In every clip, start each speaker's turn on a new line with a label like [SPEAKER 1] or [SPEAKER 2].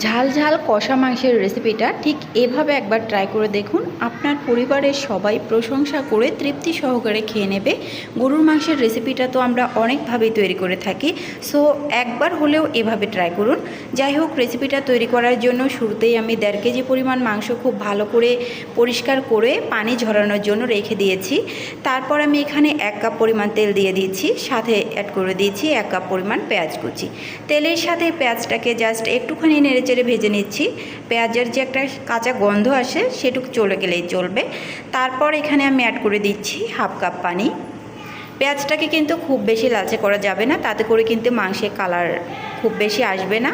[SPEAKER 1] ঝাল ঝাল কষা মাংসের রেসিপিটা ঠিক এভাবে একবার ট্রাই করে দেখুন। আপনার পরিবারের সবাই প্রশংসা করে তৃপ্তি সহকারে খেয়ে নেবে। গরুর মাংসের রেসিপিটা তো আমরা অনেকভাবেই তৈরি করে থাকি। সো একবার হলেও এভাবে ট্রাই করুন। যাই হোক রেসিপিটা তৈরি করার জন্য শুরুতেই আমি দেড় কেজি পরিমাণ মাংস খুব ভালো করে পরিষ্কার করে পানি ঝরানোর জন্য রেখে দিয়েছি। তারপর আমি এখানে এক কাপ পরিমাণ তেল দিয়ে দিয়েছি। সাথে অ্যাড করে দিয়েছি এক কাপ পরিমাণ পেঁয়াজ কুচি। তেলের সাথে পেঁয়াজটাকে জাস্ট একটুখানি নেড়েচেড়ে ভেজে নিচ্ছি। পেঁয়াজের যে একটা কাঁচা গন্ধ আসে, সেটুকু চলে গেলেই চলবে। তারপর এখানে আমি অ্যাড করে দিচ্ছি হাফ কাপ পানি। পেঁয়াজটাকে কিন্তু খুব বেশি লালচে করা যাবে না, তাতে করে কিন্তু মাংসের কালার খুব বেশি আসবে না।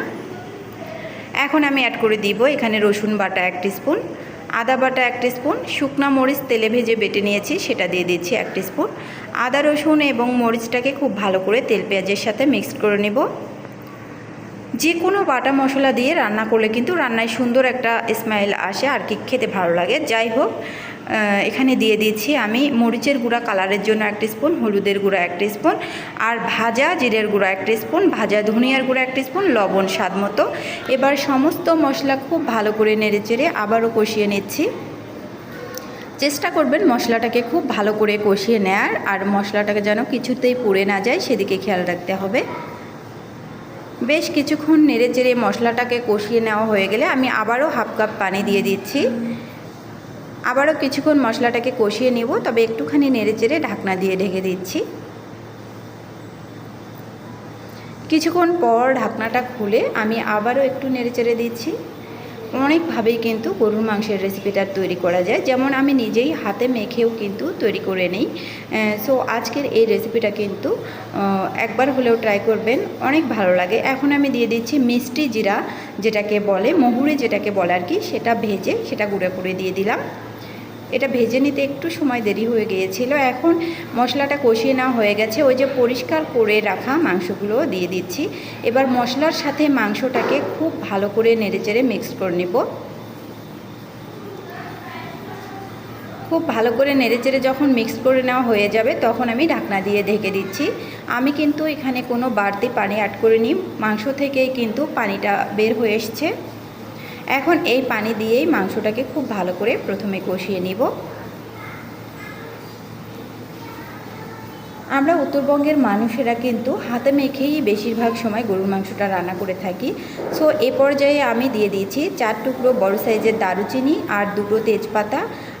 [SPEAKER 1] এখন আমি অ্যাড করে দিব এখানে রসুন বাটা এক স্পুন আদা বাটা এক স্পুন শুকনা মরিচ তেলে ভেজে বেটে নিয়েছি, সেটা দিয়ে দিচ্ছি এক স্পুন আদা রসুন এবং মরিচটাকে খুব ভালো করে তেল পেঁয়াজের সাথে মিক্সড করে নেব। যে কোনো বাটা মশলা দিয়ে রান্না করলে কিন্তু রান্নায় সুন্দর একটা স্মাইল আসে আর কি খেতে ভালো লাগে। যাই হোক এখানে দিয়ে দিয়েছি আমি মরিচের গুঁড়া কালারের জন্য একটা স্পুন, হলুদের গুঁড়া একটা স্পুন আর ভাজা জিরের গুঁড়া একটা স্পুন, ভাজা ধনিয়ার গুঁড়া একটা স্পুন, লবণ স্বাদ মতো। এবার সমস্ত মশলা খুব ভালো করে নেড়ে চেড়ে আবারও কষিয়ে নিচ্ছি। চেষ্টা করবেন মশলাটাকে খুব ভালো করে কষিয়ে নেয়ার আর মশলাটাকে যেন কিছুতেই পুড়ে না যায়, সেদিকে খেয়াল রাখতে হবে। বেশ কিছুক্ষণ নেড়ে চেড়ে মশলাটাকে কষিয়ে নেওয়া হয়ে গেলে আমি আবারও হাফ কাপ পানি দিয়ে দিচ্ছি। আবারও কিছুক্ষণ মশলাটাকে কষিয়ে নেব, তবে একটুখানি নেড়ে চেড়ে ঢাকনা দিয়ে ঢেকে দিচ্ছি। কিছুক্ষণ পর ঢাকনাটা খুলে আমি আবারও একটু নেড়ে চেড়ে দিচ্ছি। অনেকভাবেই কিন্তু গরুর মাংসের রেসিপিটা তৈরি করা যায়। যেমন আমি নিজেই হাতে মেখেও কিন্তু তৈরি করে নিই। সো আজকের এই রেসিপিটা কিন্তু একবার হলেও ট্রাই করবেন, অনেক ভালো লাগে। এখন আমি দিয়ে দিচ্ছি মিষ্টি জিরা, যেটাকে বলে, মহুরে যেটাকে বলে আর কি, সেটা ভেজে সেটা গুঁড়ো করে দিয়ে দিলাম। এটা ভেজে নিতে একটু সময় দেরি হয়ে গিয়েছিল। এখন মশলাটা কষিয়ে নেওয়া হয়ে গেছে। ওই যে পরিষ্কার করে রাখা মাংসগুলো দিয়ে দিচ্ছি। এবার মশলার সাথে মাংসটাকে খুব ভালো করে নেড়েচেড়ে মিক্স করে নেব। খুব ভালো করে নেড়েচেড়ে যখন মিক্স করে নেওয়া হয়ে যাবে, তখন আমি ঢাকনা দিয়ে ঢেকে দিচ্ছি। আমি কিন্তু এখানে কোনো বাড়তি পানি অ্যাড করিনি। মাংস থেকেই কিন্তু পানিটা বের হয়ে এসছে। এখন এই পানি দিয়েই মাংসটাকে খুব ভালো করে প্রথমে কষিয়ে নিব। আমরা উত্তরবঙ্গের মানুষেরা কিন্তু হাতে মেখেই বেশিরভাগ সময় গরুর মাংসটা রান্না করে থাকি। সো এ পর্যায়ে আমি দিয়ে দিয়েছি চার টুকরো বড় সাইজের দারুচিনি আর দুটো তেজপাতা।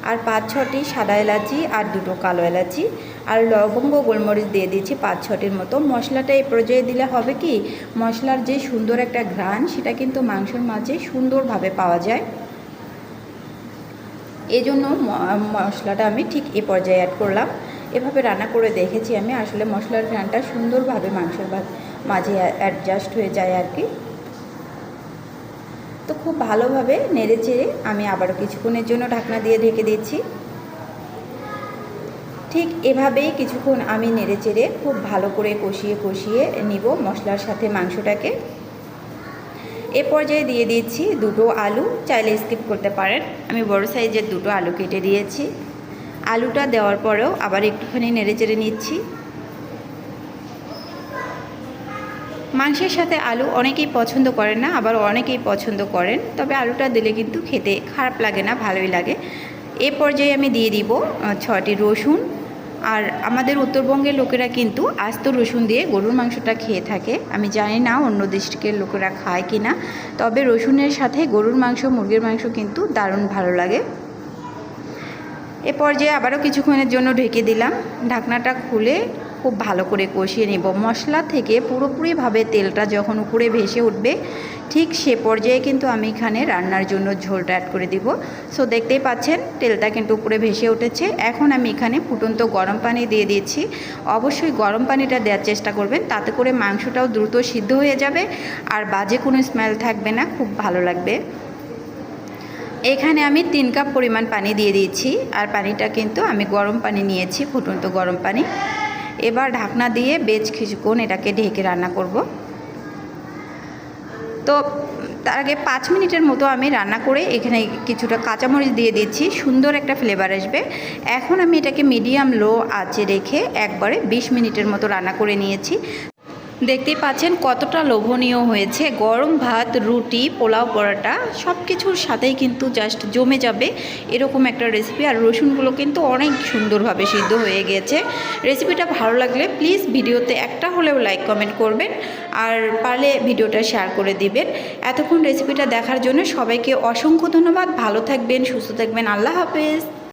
[SPEAKER 1] আর পাঁচ ছটি সাদা এলাচি আর দুটো কালো এলাচি আর লবঙ্গ গোলমরিচ দিয়ে দিয়েছি পাঁচ ছটির মতো। মশলাটা এই পর্যায়ে দিলে হবে কি? মশলার যে সুন্দর একটা ঘ্রাণ, সেটা কিন্তু মাংসের মাঝে সুন্দরভাবে পাওয়া যায়। এই জন্য মশলাটা আমি ঠিক এ পর্যায়ে অ্যাড করলাম। এভাবে রান্না করে দেখেছি আমি। আসলে মশলার ঘ্রাণটা সুন্দরভাবে মাংসের মাঝে অ্যাডজাস্ট হয়ে যায় আর কি। তো খুব ভালোভাবে নেড়ে চেড়ে আমি আবারও কিছুক্ষণের জন্য ঢাকনা দিয়ে ঢেকে দিচ্ছি। ঠিক এভাবেই কিছুক্ষণ আমি নেড়ে চেড়ে খুব ভালো করে কষিয়ে কষিয়ে নিব মশলার সাথে মাংসটাকে। এ পর্যায়ে দিয়ে দিচ্ছি দুটো আলু, চাইলে স্কিপ করতে পারেন। আমি বড় সাইজের দুটো আলু কেটে দিয়েছি। আলুটা দেওয়ার পরেও আবার একটুখানি নেড়ে চেড়ে নিচ্ছি। মাংসের সাথে আলু অনেকেই পছন্দ করেন না, আবার অনেকেই পছন্দ করেন। তবে আলুটা দিলে কিন্তু খেতে খারাপ লাগে না, ভালোই লাগে। এ পর্যায়ে আমি দিয়ে দিব ছটি রসুন। আর আমাদের উত্তরবঙ্গের লোকেরা কিন্তু আস্ত রসুন দিয়ে গরুর মাংসটা খেয়ে থাকে। আমি জানি না অন্য ডিস্ট্রিক্টের লোকেরা খায় কি না তবে রসুনের সাথে গরুর মাংস, মুরগির মাংস কিন্তু দারুণ ভালো লাগে। এ পর্যায়ে আবারও কিছুক্ষণের জন্য ঢেকে দিলাম। ঢাকনাটা খুলে খুব ভালো করে কষিয়ে নেব। মশলা থেকে পুরোপুরিভাবে তেলটা যখন উপরে ভেসে উঠবে, ঠিক সে পর্যায়ে কিন্তু আমি এখানে রান্নার জন্য ঝোলটা অ্যাড করে দিব। সো দেখতেই পাচ্ছেন, তেলটা কিন্তু উপরে ভেসে উঠেছে। এখন আমি এখানে ফুটন্ত গরম পানি দিয়ে দিয়েছি। অবশ্যই গরম পানিটা দেওয়ার চেষ্টা করবেন, তাতে করে মাংসটাও দ্রুত সিদ্ধ হয়ে যাবে আর বাজে কোনো স্মেল থাকবে না, খুব ভালো লাগবে। এখানে আমি তিন কাপ পরিমাণ পানি দিয়ে দিয়েছি, আর পানিটা কিন্তু আমি গরম পানি নিয়েছি, ফুটন্ত গরম পানি। এবার ঢাকনা দিয়ে বেজ কিছুক্ষণ এটাকে ঢেকে রান্না করব। তো তার আগে পাঁচ মিনিটের মতো আমি রান্না করে এখানে কিছুটা কাঁচামরিচ দিয়ে দিচ্ছি, সুন্দর একটা ফ্লেভার আসবে। এখন আমি এটাকে মিডিয়াম লো আঁচে রেখে একবারে ২০ মিনিটের মতো রান্না করে নিয়েছি। দেখতেই পাচ্ছেন কতটা লোভনীয় হয়েছে। গরম ভাত, রুটি, পোলাও, পরাটা সব কিছুর সাথেই কিন্তু জাস্ট জমে যাবে এরকম একটা রেসিপি আর রসুনগুলো কিন্তু অনেক সুন্দরভাবে সিদ্ধ হয়ে গেছে। রেসিপিটা ভালো লাগলে প্লিজ ভিডিওতে একটা হলেও লাইক কমেন্ট করবেন আর পারলে ভিডিওটা শেয়ার করে দিবেন। এতক্ষণ রেসিপিটা দেখার জন্য সবাইকে অসংখ্য ধন্যবাদ। ভালো থাকবেন, সুস্থ থাকবেন। আল্লাহ হাফেজ।